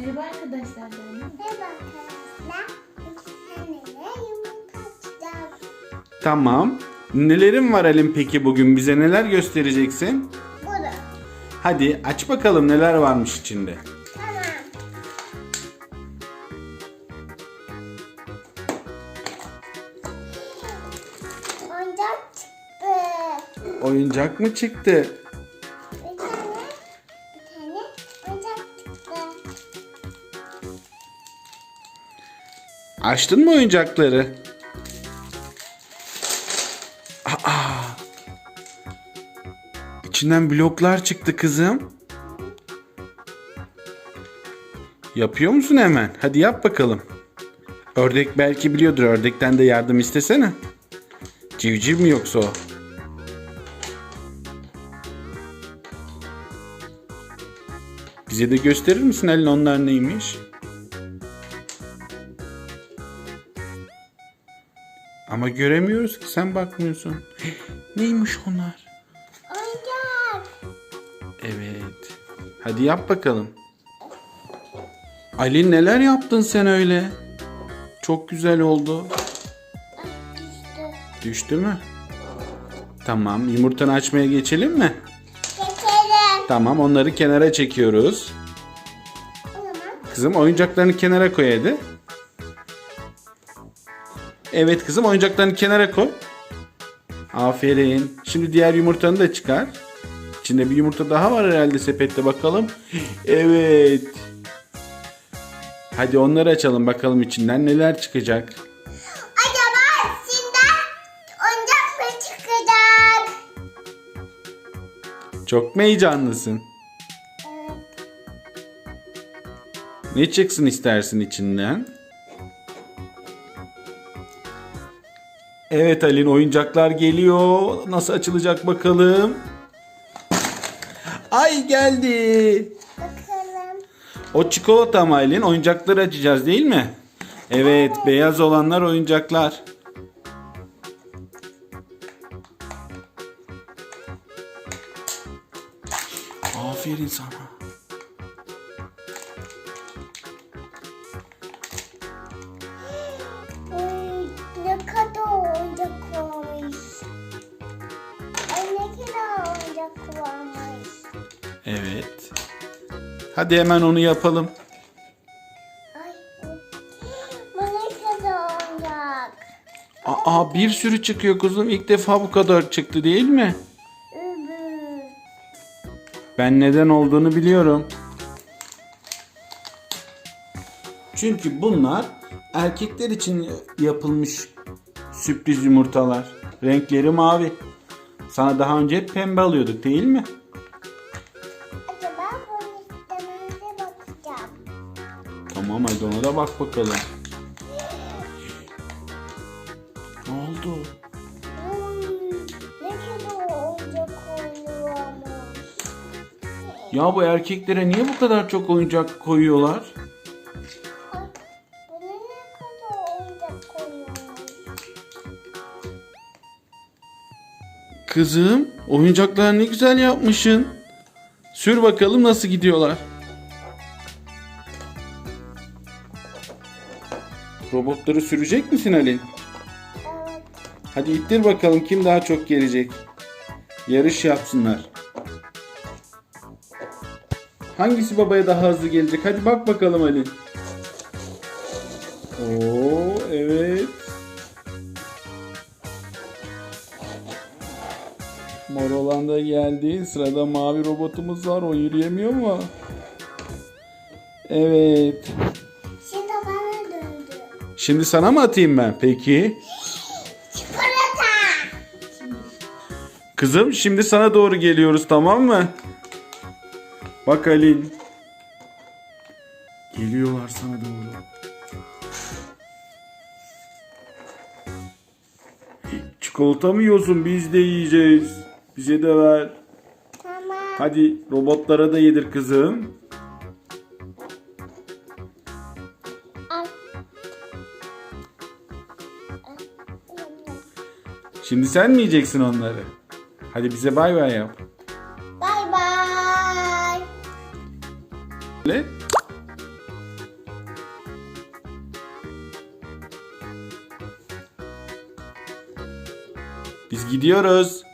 Merhaba arkadaşlar. Merhaba arkadaşlar. Tamam. Nelerin var Elin peki bugün? Bize neler göstereceksin? Bunu. Hadi aç bakalım neler varmış içinde. Tamam. Oyuncak çıktı. Oyuncak mı çıktı? Açtın mı oyuncakları? Aa! İçinden bloklar çıktı kızım. Yapıyor musun hemen? Hadi yap bakalım. Ördek belki biliyordur. Ördekten de yardım istesene. Civciv mi yoksa o? Bize de gösterir misin Elin onlar neymiş? Ama göremiyoruz ki sen bakmıyorsun. Neymiş onlar? Oyuncak. Evet. Hadi yap bakalım. Ali neler yaptın sen öyle? Çok güzel oldu. Düştü. Düştü mü? Tamam. Yumurtanı açmaya geçelim mi? Geçelim. Tamam. Onları kenara çekiyoruz. Kızım oyuncaklarını kenara koy hadi. Evet kızım oyuncaklarını kenara koy. Aferin. Şimdi diğer yumurtanı da çıkar. İçinde bir yumurta daha var herhalde sepette bakalım. Evet. Hadi onları açalım bakalım içinden neler çıkacak. acaba içinden oyuncak mı çıkacak? Çok mu heyecanlısın? Evet. Ne çıksın istersin içinden? Evet Alin oyuncaklar geliyor. Nasıl açılacak bakalım. Ay geldi. Bakalım. O çikolata mı Aylin? Oyuncakları açacağız değil mi? Evet, beyaz olanlar oyuncaklar. Aferin sana. Hadi hemen onu yapalım. Ay. Bu ne kadar oyuncak. Aa bir sürü çıkıyor kuzum. İlk defa bu kadar çıktı değil mi? Ben neden olduğunu biliyorum. Çünkü bunlar erkekler için yapılmış sürpriz yumurtalar. Renkleri mavi. Sana daha önce hep pembe alıyorduk değil mi? Ona da bak bakalım. Ne oldu? Uy, ne kadar oyuncak oynuyormuş. Ya bu erkeklere niye bu kadar çok oyuncak koyuyorlar? Kızım, oyuncaklar ne güzel yapmışsın. Sür bakalım nasıl gidiyorlar. Robotları sürecek misin Ali? Evet. Hadi ittir bakalım kim daha çok gelecek. Yarış yapsınlar. Hangisi babaya daha hızlı gelecek? Hadi bak bakalım Ali. Oo evet. Mor olan da geldi. Sırada mavi robotumuz var. O yürüyemiyor mu? Evet. Şimdi sana mı atayım ben? Peki. Çikolata. Kızım şimdi sana doğru geliyoruz tamam mı? Bak Alin. Geliyorlar sana doğru. Çikolata mı yiyorsun? Biz de yiyeceğiz. Bize de ver. Hadi robotlara da yedir kızım. Şimdi sen mi yiyeceksin onları? Hadi bize bay bay yap. Bay bay. Böyle. Biz gidiyoruz.